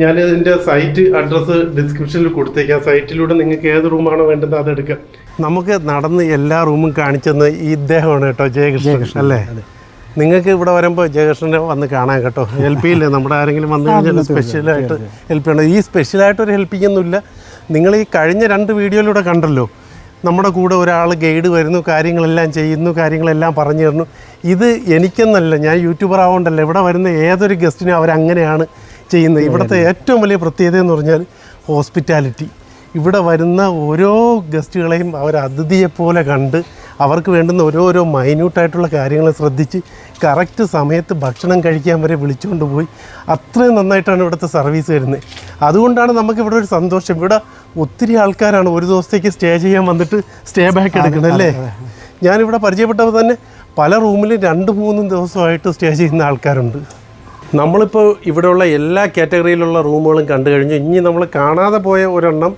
ഞാൻ ഇതിന്റെ സൈറ്റ് അഡ്രസ്സ് ഡിസ്ക്രിപ്ഷനിൽ കൊടുത്തേക്കാം. സൈറ്റിലൂടെ നിങ്ങൾക്ക് ഏത് റൂമാണോ വേണ്ടത് അതെടുക്കാം നമുക്ക് നടന്ന് എല്ലാ റൂമും കാണിച്ചെന്ന് ഈ ഇദ്ദേഹമാണ് കേട്ടോ ജയകൃഷ്ണൻ അല്ലേ? നിങ്ങൾക്ക് ഇവിടെ വരുമ്പോൾ ജയകൃഷ്ണനെ വന്ന് കാണാൻ കേട്ടോ. ഹെൽപ്പ് ചെയ്യില്ലേ നമ്മുടെ ആരെങ്കിലും വന്നു കഴിഞ്ഞാൽ സ്പെഷ്യലായിട്ട് ഹെൽപ്പ് ചെയ്യണം ഈ സ്പെഷ്യലായിട്ട് ഒരു ഹെൽപ്പിംഗ് ഒന്നുമില്ല. നിങ്ങൾ ഈ കഴിഞ്ഞ രണ്ട് വീഡിയോയിലൂടെ കണ്ടല്ലോ. നമ്മുടെ കൂടെ ഒരാൾ ഗൈഡ് വരുന്നു കാര്യങ്ങളെല്ലാം ചെയ്യുന്നു കാര്യങ്ങളെല്ലാം പറഞ്ഞു തരുന്നു ഇത് എനിക്കെന്നല്ല ഞാൻ യൂട്യൂബർ ആവുകൊണ്ടല്ല ഇവിടെ വരുന്ന ഏതൊരു ഗസ്റ്റിനും അവരങ്ങനെയാണ് ചെയ്യുന്നത്. ഇവിടുത്തെ ഏറ്റവും വലിയ പ്രത്യേകത എന്ന് പറഞ്ഞാൽ ഹോസ്പിറ്റാലിറ്റി. ഇവിടെ വരുന്ന ഓരോ ഗസ്റ്റുകളെയും അവർ അതിഥിയെപ്പോലെ കണ്ട് അവർക്ക് വേണ്ടുന്ന ഓരോരോ മൈന്യൂട്ടായിട്ടുള്ള കാര്യങ്ങൾ ശ്രദ്ധിച്ച് കറക്റ്റ് സമയത്ത് ഭക്ഷണം കഴിക്കാൻ വരെ വിളിച്ചുകൊണ്ട് പോയി. അത്രയും നന്നായിട്ടാണ് ഇവിടുത്തെ സർവീസ് വരുന്നത്. അതുകൊണ്ടാണ് നമുക്ക് ഇവിടെ ഒരു സന്തോഷം. ഇവിടെ ഒത്തിരി ആൾക്കാരാണ് ഒരു ദിവസത്തേക്ക് സ്റ്റേ ചെയ്യാൻ വന്നിട്ട് സ്റ്റേ ബാക്ക് എടുക്കണം അല്ലേ? ഞാനിവിടെ പരിചയപ്പെട്ടപ്പോൾ തന്നെ പല റൂമിലും രണ്ട് മൂന്നും ദിവസമായിട്ട് സ്റ്റേ ചെയ്യുന്ന ആൾക്കാരുണ്ട്. നമ്മളിപ്പോൾ ഇവിടെയുള്ള എല്ലാ കാറ്റഗറിയിലുള്ള റൂമുകളും കണ്ടു കഴിഞ്ഞു. ഇനി നമ്മൾ കാണാതെ പോയ ഒരെണ്ണം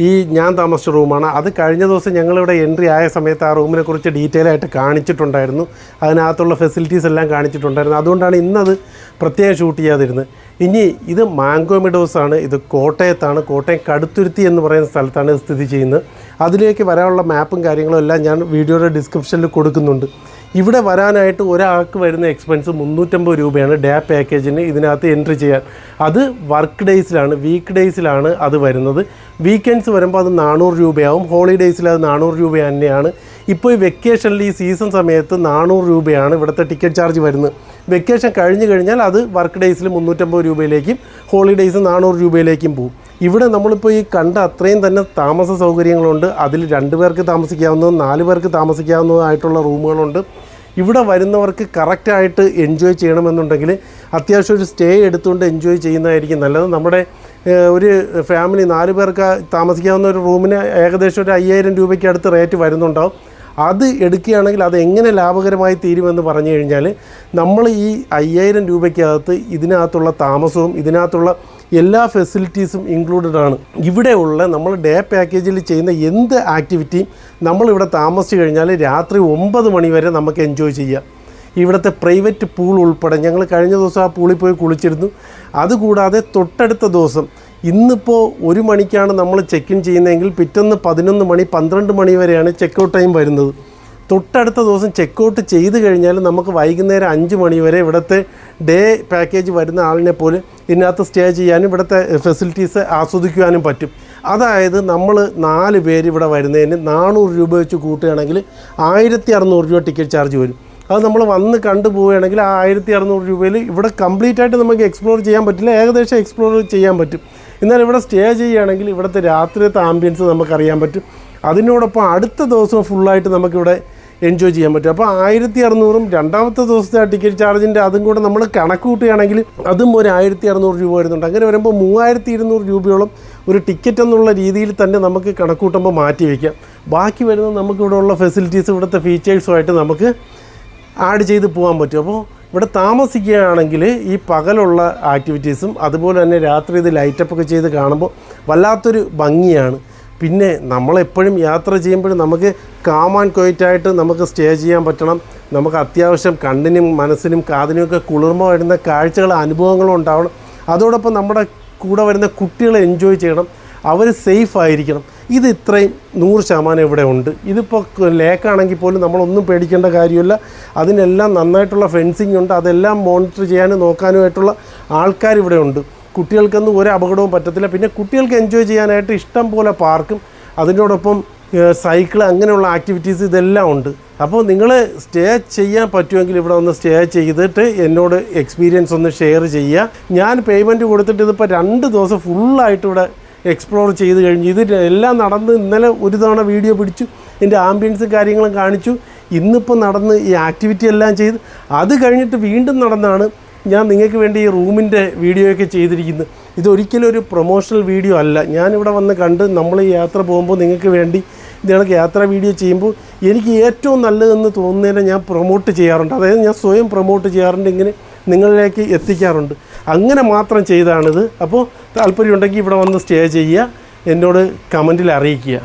ഈ ഞാൻ താമസിച്ച റൂമാണ്. അത് കഴിഞ്ഞ ദിവസം ഞങ്ങളിവിടെ എൻട്രി ആയ സമയത്ത് ആ റൂമിനെ കുറിച്ച് ഡീറ്റെയിൽ ആയിട്ട് കാണിച്ചിട്ടുണ്ടായിരുന്നു. അതിനകത്തുള്ള ഫെസിലിറ്റീസ് എല്ലാം കാണിച്ചിട്ടുണ്ടായിരുന്നു. അതുകൊണ്ടാണ് ഇന്നത് പ്രത്യേകം ഷൂട്ട് ചെയ്യാതിരുന്നത്. ഇനി ഇത് മാംഗോ മിഡോസ് ആണ് ഇത് കോട്ടയത്താണ്. കോട്ടയം കടുത്തുരുത്തി എന്ന് പറയുന്ന സ്ഥലത്താണ് സ്ഥിതി ചെയ്യുന്നത്. അതിലേക്ക് വരാനുള്ള മാപ്പും കാര്യങ്ങളും എല്ലാം ഞാൻ വീഡിയോയുടെ ഡിസ്ക്രിപ്ഷനിൽ കൊടുക്കുന്നുണ്ട്. ഇവിടെ വരാനായിട്ട് ഒരാൾക്ക് വരുന്ന എക്സ്പെൻസ് മുന്നൂറ്റമ്പത് രൂപയാണ് ഡേ പാക്കേജിന് ഇതിനകത്ത് എൻട്രി ചെയ്യാൻ. അത് വർക്ക് ഡേയ്സിലാണ് വീക്ക് ഡേയ്സിലാണ് അത് വരുന്നത്. വീക്കെൻഡ്സ് വരുമ്പോൾ അത് നാനൂറ് രൂപയാവും. ഹോളിഡേയ്സിൽ അത് നാനൂറ് രൂപ തന്നെയാണ്. ഇപ്പോൾ ഈ വെക്കേഷനിൽ ഈ സീസൺ സമയത്ത് നാനൂറ് രൂപയാണ് ഇവിടുത്തെ ടിക്കറ്റ് ചാർജ് വരുന്നത്. വെക്കേഷൻ കഴിഞ്ഞ് കഴിഞ്ഞാൽ അത് വർക്ക് ഡേയ്സിൽ മുന്നൂറ്റമ്പത് രൂപയിലേക്കും ഹോളിഡേയ്സ് നാനൂറ് രൂപയിലേക്കും പോകും ഇവിടെ നമ്മളിപ്പോൾ ഈ കണ്ട അത്രയും തന്നെ താമസ സൗകര്യങ്ങളുണ്ട്. അതിൽ രണ്ട് പേർക്ക് താമസിക്കാവുന്നതും നാല് പേർക്ക് താമസിക്കാവുന്നതുമായിട്ടുള്ള റൂമുകളുണ്ട്. ഇവിടെ വരുന്നവർക്ക് കറക്റ്റായിട്ട് എൻജോയ് ചെയ്യണമെന്നുണ്ടെങ്കിൽ അത്യാവശ്യം ഒരു സ്റ്റേ എടുത്തുകൊണ്ട് എൻജോയ് ചെയ്യുന്നതായിരിക്കും നല്ലത്. നമ്മുടെ ഒരു ഫാമിലി നാല് പേർക്ക് താമസിക്കാവുന്ന ഒരു റൂമിന് ഏകദേശം ഒരു അയ്യായിരം രൂപയ്ക്ക് അടുത്ത് റേറ്റ് വരുന്നുണ്ടാവും. അത് എടുക്കുകയാണെങ്കിൽ അത് എങ്ങനെ ലാഭകരമായി തീരുമെന്ന് പറഞ്ഞു കഴിഞ്ഞാൽ നമ്മൾ ഈ അയ്യായിരം രൂപയ്ക്കകത്ത് ഇതിനകത്തുള്ള താമസവും ഇതിനകത്തുള്ള എല്ലാ ഫെസിലിറ്റീസും ഇൻക്ലൂഡഡ് ആണ്. ഇവിടെയുള്ള നമ്മൾ ഡേ പാക്കേജിൽ ചെയ്യുന്ന എന്ത് ആക്ടിവിറ്റിയും നമ്മളിവിടെ താമസിച്ച് കഴിഞ്ഞാൽ രാത്രി ഒമ്പത് മണി വരെ നമുക്ക് എൻജോയ് ചെയ്യാം. ഇവിടുത്തെ പ്രൈവറ്റ് പൂൾ ഉൾപ്പെടെ ഞങ്ങൾ കഴിഞ്ഞ ദിവസം ആ പൂളിൽ പോയി കുളിച്ചിരുന്നു. അതുകൂടാതെ തൊട്ടടുത്ത ദിവസം ഇന്നിപ്പോൾ ഒരു മണിക്കാണ് നമ്മൾ ചെക്ക് ഇൻ ചെയ്യുന്നതെങ്കിൽ പിറ്റേന്ന് പതിനൊന്ന് മണി പന്ത്രണ്ട് മണി വരെയാണ് ചെക്ക് ഔട്ട് ടൈം വരുന്നത്. തൊട്ടടുത്ത ദിവസം ചെക്ക് ഔട്ട് ചെയ്ത് കഴിഞ്ഞാൽ നമുക്ക് വൈകുന്നേരം അഞ്ച് മണി വരെ ഇവിടുത്തെ ഡേ പാക്കേജ് വരുന്ന ആളിനെ പോലെ ഇതിനകത്ത് സ്റ്റേ ചെയ്യാനും ഇവിടുത്തെ ഫെസിലിറ്റീസ് ആസ്വദിക്കുവാനും പറ്റും. അതായത് നമ്മൾ നാല് പേര് ഇവിടെ വരുന്നതിന് നാനൂറ് രൂപ വെച്ച് കൂട്ടുകയാണെങ്കിൽ ആയിരത്തി അറുന്നൂറ് രൂപ ടിക്കറ്റ് ചാർജ് വരും. അത് നമ്മൾ വന്ന് കണ്ടു പോവുകയാണെങ്കിൽ ആ ആയിരത്തി അറുന്നൂറ് രൂപയിൽ ഇവിടെ കംപ്ലീറ്റ് ആയിട്ട് നമുക്ക് എക്സ്പ്ലോർ ചെയ്യാൻ പറ്റില്ല. ഏകദേശം എക്സ്പ്ലോർ ചെയ്യാൻ പറ്റും. എന്നാൽ ഇവിടെ സ്റ്റേ ചെയ്യുകയാണെങ്കിൽ ഇവിടുത്തെ രാത്രിയത്തെ ആംബിയൻസ് നമുക്കറിയാൻ പറ്റും. അതിനോടൊപ്പം അടുത്ത ദിവസം ഫുള്ളായിട്ട് നമുക്കിവിടെ എൻജോയ് ചെയ്യാൻ പറ്റും. അപ്പോൾ ആയിരത്തി അറുന്നൂറും രണ്ടാമത്തെ ദിവസത്തെ ടിക്കറ്റ് ചാർജിന്റെ അതും കൂടെ നമ്മൾ കണക്ക് കൂട്ടുകയാണെങ്കിൽ അതും ഒരു ആയിരത്തി അറുന്നൂറ് രൂപ വരുന്നുണ്ട്. അങ്ങനെ വരുമ്പോൾ മൂവായിരത്തി ഇരുന്നൂറ് രൂപയോളം ഒരു ടിക്കറ്റ് എന്നുള്ള രീതിയിൽ തന്നെ നമുക്ക് കണക്കൂട്ടുമ്പോൾ മാറ്റി വയ്ക്കാം. ബാക്കി വരുന്ന നമുക്കിവിടെ ഉള്ള ഫെസിലിറ്റീസ് ഇവിടുത്തെ ഫീച്ചേഴ്സുമായിട്ട് നമുക്ക് ആഡ് ചെയ്ത് പോകാൻ പറ്റും. അപ്പോൾ ഇവിടെ താമസിക്കുകയാണെങ്കിൽ ഈ പകലുള്ള ആക്ടിവിറ്റീസും അതുപോലെ തന്നെ രാത്രി ഇത് ലൈറ്റപ്പ് ഒക്കെ ചെയ്ത് കാണുമ്പോൾ വല്ലാത്തൊരു ഭംഗിയാണ്. പിന്നെ നമ്മളെപ്പോഴും യാത്ര ചെയ്യുമ്പോഴും നമുക്ക് കാമാൻ കൊയറ്റായിട്ട് നമുക്ക് സ്റ്റേ ചെയ്യാൻ പറ്റണം. നമുക്ക് അത്യാവശ്യം കണ്ണിനും മനസ്സിനും കാതിനുമൊക്കെ കുളിർമ വരുന്ന കാഴ്ചകൾ അനുഭവങ്ങളും ഉണ്ടാവണം. അതോടൊപ്പം നമ്മുടെ കൂടെ വരുന്ന കുട്ടികളെ എൻജോയ് ചെയ്യണം. അവർ സേഫ് ആയിരിക്കണം. ഇത് ഇത്രയും നൂറ് ശതമാനം ഇവിടെ ഉണ്ട്. ഇതിപ്പോൾ ലേക്കാണെങ്കിൽ പോലും നമ്മളൊന്നും പേടിക്കേണ്ട കാര്യമില്ല. അതിനെല്ലാം നന്നായിട്ടുള്ള ഫെൻസിങ് ഉണ്ട്. അതെല്ലാം മോണിറ്റർ ചെയ്യാനും നോക്കാനുമായിട്ടുള്ള ആൾക്കാർ ഇവിടെ ഉണ്ട്. കുട്ടികൾക്കൊന്നും ഒരു അപകടവും പറ്റത്തില്ല. പിന്നെ കുട്ടികൾക്ക് എൻജോയ് ചെയ്യാനായിട്ട് ഇഷ്ടം പോലെ പാർക്കും അതിനോടൊപ്പം സൈക്കിൾ അങ്ങനെയുള്ള ആക്ടിവിറ്റീസ് ഇതെല്ലാം ഉണ്ട്. അപ്പോൾ നിങ്ങൾ സ്റ്റേ ചെയ്യാൻ പറ്റുമെങ്കിൽ ഇവിടെ ഒന്ന് സ്റ്റേ ചെയ്തിട്ട് എന്നോട് എക്സ്പീരിയൻസ് ഒന്ന് ഷെയർ ചെയ്യുക. ഞാൻ പേയ്മെന്റ് കൊടുത്തിട്ട് ഇതിപ്പോൾ രണ്ട് ദിവസം ഫുള്ളായിട്ട് ഇവിടെ എക്സ്പ്ലോർ ചെയ്ത് കഴിഞ്ഞു. ഇത് എല്ലാം നടന്ന് ഇന്നലെ ഒരു തവണ വീഡിയോ പിടിച്ചു ഇതിന്റെ ആംബിയൻസും കാര്യങ്ങളും കാണിച്ചു. ഇന്നിപ്പോൾ നടന്ന് ഈ ആക്ടിവിറ്റി എല്ലാം ചെയ്ത്. അത് കഴിഞ്ഞിട്ട് വീണ്ടും നടന്നാണ് ഞാൻ നിങ്ങൾക്ക് വേണ്ടി ഈ റൂമിന്റെ വീഡിയോയൊക്കെ ചെയ്തിരിക്കുന്നത്. ഇതൊരിക്കലും ഒരു പ്രൊമോഷണൽ വീഡിയോ അല്ല. ഞാനിവിടെ വന്ന് കണ്ട് നമ്മൾ ഈ യാത്ര പോകുമ്പോൾ നിങ്ങൾക്ക് വേണ്ടി ഇത് കണക്ക് യാത്രാ വീഡിയോ ചെയ്യുമ്പോൾ എനിക്ക് ഏറ്റവും നല്ലതെന്ന് തോന്നുന്നതിനെ ഞാൻ പ്രൊമോട്ട് ചെയ്യാറുണ്ട്. അതായത് ഞാൻ സ്വയം പ്രൊമോട്ട് ചെയ്യാറുണ്ട് ഇങ്ങനെ നിങ്ങളിലേക്ക് എത്തിക്കാറുണ്ട്. അങ്ങനെ മാത്രം ചെയ്താണിത്. അപ്പോൾ താല്പര്യമുണ്ടെങ്കിൽ ഇവിടെ വന്ന് സ്റ്റേ ചെയ്യുക എന്നോട് കമന്റിൽ അറിയിക്കുക.